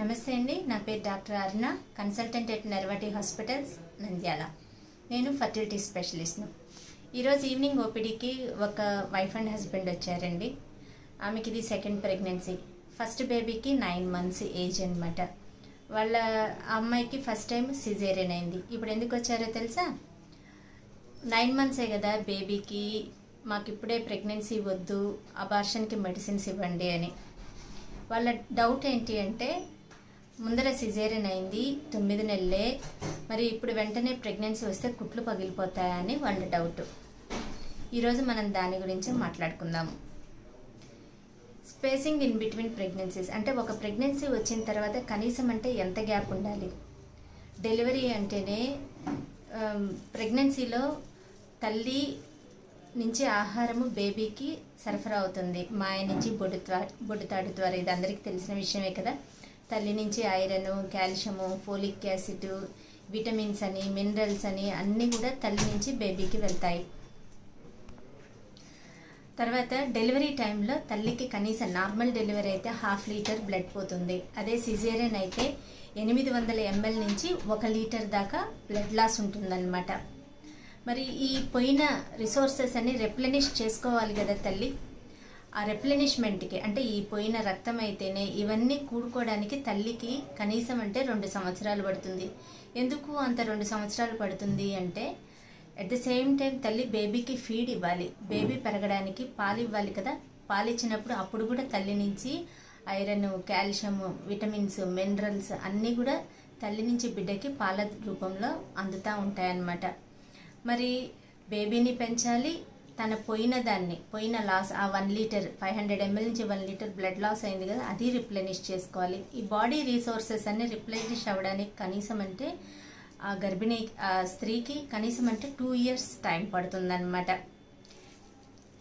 నమస్తే అండి నా పేరు doctor Aruna consultant at Narvati hospitals Nandyal. నేను ఫర్టిలిటీ స్పెషలిస్ట్ను. ఈరోజు ఈవినింగ్ ఓపీడీకి ఒక వైఫ్ అండ్ హస్బెండ్ వచ్చారండి. ఆమెకి ఇది సెకండ్ ప్రెగ్నెన్సీ. ఫస్ట్ బేబీకి నైన్ మంత్స్ ఏజ్ అనమాట వాళ్ళ అమ్మాయికి ఫస్ట్ టైం సిజేరియన్ అయింది. ఇప్పుడు ఎందుకు వచ్చారో తెలుసా? నైన్ మంత్సే కదా బేబీకి మాకు ఇప్పుడే ప్రెగ్నెన్సీ వద్దు అబార్షన్కి మెడిసిన్స్ ఇవ్వండి అని. వాళ్ళ డౌట్ ఏంటి అంటే ముందర సిజేరియన్ అయింది తొమ్మిది నెలలే. మరి ఇప్పుడు వెంటనే ప్రెగ్నెన్సీ వస్తే కుట్లు పగిలిపోతాయని వాళ్ళ డౌట్. ఈరోజు మనం దాని గురించి మాట్లాడుకుందాము. స్పేసింగ్ ఇన్ బిట్వీన్ ప్రెగ్నెన్సీస్ అంటే ఒక ప్రెగ్నెన్సీ వచ్చిన తర్వాత కనీసం అంటే ఎంత గ్యాప్ ఉండాలి? డెలివరీ అంటేనే um, ప్రెగ్నెన్సీలో తల్లి నుంచి ఆహారము బేబీకి సరఫరా అవుతుంది. మాయ నుంచి బొడ్డు ద్వారా బొడ్డుతాడు ద్వారా ఇది అందరికీ తెలిసిన విషయమే కదా. తల్లి నుంచి iron calcium folic acid vitamins అని మినరల్స్ అని అన్నీ కూడా తల్లి నుంచి బేబీకి వెళ్తాయి. తర్వాత డెలివరీ టైంలో తల్లికి కనీసం నార్మల్ డెలివరీ అయితే హాఫ్ లీటర్ బ్లడ్ పోతుంది. అదే సిజేరియన్ అయితే ఎనిమిది వందల ఎంఎల్ నుంచి ఒక లీటర్ దాకా బ్లడ్ లాస్ ఉంటుందన్నమాట. మరి ఈ పోయిన రిసోర్సెస్ అన్ని రెప్లెనిష్ చేసుకోవాలి కదా తల్లి? ఆ రెప్లెనిష్మెంట్కి అంటే ఈ పోయిన రక్తం అయితేనే ఇవన్నీ కూడుకోవడానికి తల్లికి కనీసం అంటే రెండు సంవత్సరాలు పడుతుంది. ఎందుకు అంత రెండు సంవత్సరాలు పడుతుంది అంటే అట్ ద సేమ్ టైం తల్లి బేబీకి ఫీడ్ ఇవ్వాలి. బేబీ పెరగడానికి పాలు ఇవ్వాలి కదా. పాలు ఇచ్చినప్పుడు అప్పుడు కూడా తల్లి నుంచి ఐరన్ కాల్షియం విటమిన్స్ మినరల్స్ అన్నీ కూడా తల్లి నుంచి బిడ్డకి పాల రూపంలో అందుతూ ఉంటాయన్నమాట. మరి బేబీని పెంచాలి తన పోయిన దాన్ని పోయిన లాస్ ఆ one litre five hundred ML నుంచి వన్ లీటర్ బ్లడ్ లాస్ అయింది కదా అది రిప్లెనిష్ చేసుకోవాలి. ఈ బాడీ రీసోర్సెస్ అన్ని రిప్లెనిష్ అవ్వడానికి కనీసం అంటే ఆ గర్భిణీ ఆ స్త్రీకి కనీసం అంటే టూ ఇయర్స్ టైం పడుతుందన్నమాట.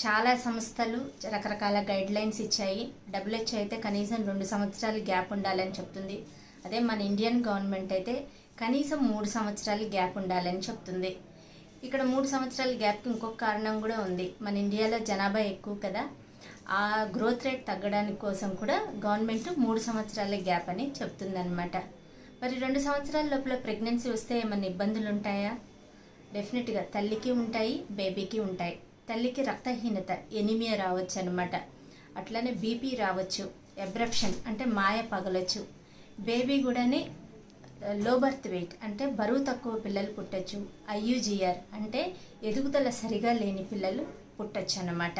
చాలా సంస్థలు రకరకాల గైడ్ లైన్స్ ఇచ్చాయి డబ్ల్యూహెచ్ అయితే కనీసం రెండు సంవత్సరాలు గ్యాప్ ఉండాలని చెప్తుంది. అదే మన ఇండియన్ గవర్నమెంట్ అయితే కనీసం మూడు సంవత్సరాలు గ్యాప్ ఉండాలని చెప్తుంది. ఇక్కడ మూడు సంవత్సరాల గ్యాప్కి ఇంకొక కారణం కూడా ఉంది. మన ఇండియాలో జనాభా ఎక్కువ కదా. ఆ గ్రోత్ రేట్ తగ్గడానికి కోసం కూడా గవర్నమెంట్ మూడు సంవత్సరాల గ్యాప్ అని చెప్తుందనమాట మరి రెండు సంవత్సరాల లోపల ప్రెగ్నెన్సీ వస్తే ఏమైనా ఇబ్బందులు ఉంటాయా? డెఫినెట్గా తల్లికి ఉంటాయి బేబీకి ఉంటాయి. తల్లికి రక్తహీనత ఎనిమియా రావచ్చు అనమాట అట్లనే బీపీ రావచ్చు ఎబ్రప్షన్ అంటే మాయ పగలొచ్చు. బేబీ కూడానే లో బర్త్ వెయిట్ అంటే బరువు తక్కువ పిల్లలు పుట్టచ్చు. ఐయుజిఆర్ అంటే ఎదుగుదల సరిగా లేని పిల్లలు పుట్టచ్చు అన్నమాట.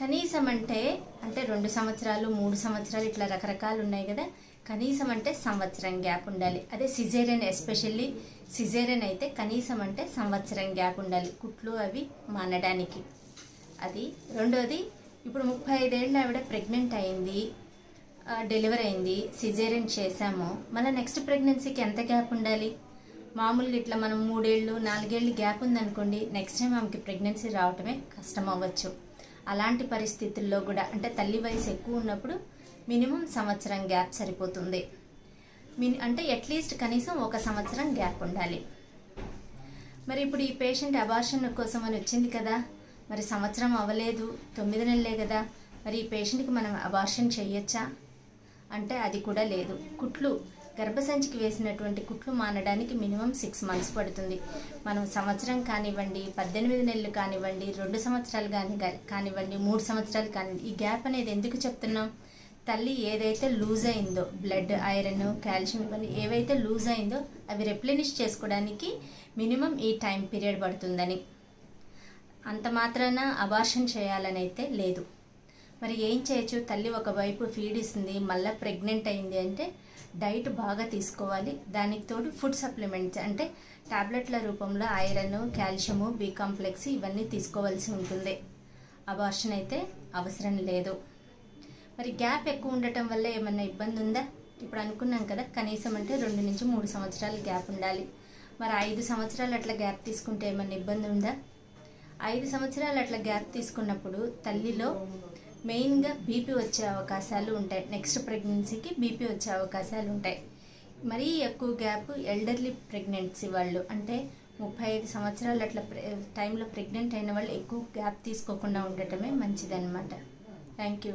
కనీసం అంటే అంటే రెండు సంవత్సరాలు మూడు సంవత్సరాలు ఇట్లా రకరకాలు ఉన్నాయి కదా. కనీసం అంటే సంవత్సరం గ్యాప్ ఉండాలి. అదే సిజేరియన్ ఎస్పెషల్లీ సిజేరియన్ అయితే కనీసం అంటే సంవత్సరం గ్యాప్ ఉండాలి. కుట్లు అవి మానడానికి. అది రెండోది ఇప్పుడు ముప్పై ఐదేళ్ళు ఆవిడ ప్రెగ్నెంట్ అయింది. డెలివరీ అయింది. సిజేరియన్ చేశాము. మళ్ళీ నెక్స్ట్ ప్రెగ్నెన్సీకి ఎంత గ్యాప్ ఉండాలి? మామూలుగా ఇట్లా మనం మూడేళ్ళు నాలుగేళ్ళు గ్యాప్ ఉందనుకోండి నెక్స్ట్ టైం ఆమెకి ప్రెగ్నెన్సీ రావటమే కష్టం అవ్వచ్చు. అలాంటి పరిస్థితుల్లో కూడా అంటే తల్లి వయసు ఎక్కువ ఉన్నప్పుడు మినిమం సంవత్సరం గ్యాప్ సరిపోతుంది. మిని అంటే అట్లీస్ట్ కనీసం ఒక సంవత్సరం గ్యాప్ ఉండాలి. మరి ఇప్పుడు ఈ పేషెంట్ అబార్షన్ కోసం అని వచ్చింది కదా మరి సంవత్సరం అవ్వలేదు తొమ్మిది నెలలే కదా మరి ఈ పేషెంట్కి మనం అబార్షన్ చేయొచ్చా? అంటే అది కూడా లేదు. కుట్లు గర్భసంచికి వేసినటువంటి కుట్లు మానడానికి మినిమం సిక్స్ మంత్స్ పడుతుంది. మనం సంవత్సరం కానివ్వండి పద్దెనిమిది నెలలు కానివ్వండి రెండు సంవత్సరాలు కాని కానివ్వండి మూడు సంవత్సరాలు కానివ్వండి ఈ గ్యాప్ అనేది ఎందుకు చెప్తున్నాం? తల్లి ఏదైతే లూజ్ అయిందో బ్లడ్ ఐరన్ కాల్షియం ఇవన్నీ ఏవైతే లూజ్ అయిందో అవి రెప్లెనిష్ చేసుకోవడానికి మినిమం ఈ టైం పీరియడ్ పడుతుందని. అంత మాత్రాన అబార్షన్ చేయాలని అయితే లేదు. మరి ఏం చేయొచ్చు? తల్లి ఒకవైపు ఫీడ్ ఇస్తుంది మళ్ళీ ప్రెగ్నెంట్ అయింది అంటే డైట్ బాగా తీసుకోవాలి. దానికి తోడు ఫుడ్ సప్లిమెంట్స్ అంటే టాబ్లెట్ల రూపంలో ఐరన్ కాల్షియము బి కాంప్లెక్స్ ఇవన్నీ తీసుకోవాల్సి ఉంటుంది. అబార్షన్ అయితే అవసరం లేదు. మరి గ్యాప్ ఎక్కువ ఉండటం వల్ల ఏమన్నా ఇబ్బంది ఉందా? ఇప్పుడు అనుకున్నాం కదా కనీసం అంటే రెండు నుంచి మూడు సంవత్సరాలు గ్యాప్ ఉండాలి. మరి ఐదు సంవత్సరాలు అట్లా గ్యాప్ తీసుకుంటే ఏమన్నా ఇబ్బంది ఉందా? ఐదు సంవత్సరాలు అట్లా గ్యాప్ తీసుకున్నప్పుడు తల్లిలో మెయిన్గా బీపీ వచ్చే అవకాశాలు ఉంటాయి. నెక్స్ట్ ప్రెగ్నెన్సీకి బీపీ వచ్చే అవకాశాలు ఉంటాయి. మరీ ఎక్కువ గ్యాప్ ఎల్డర్లీ ప్రెగ్నెన్సీ వాళ్ళు అంటే ముప్పై ఐదు సంవత్సరాలు అట్లా టైంలో ప్రెగ్నెంట్ అయిన వాళ్ళు ఎక్కువ గ్యాప్ తీసుకోకుండా ఉండటమే మంచిదన్నమాట. Thank you.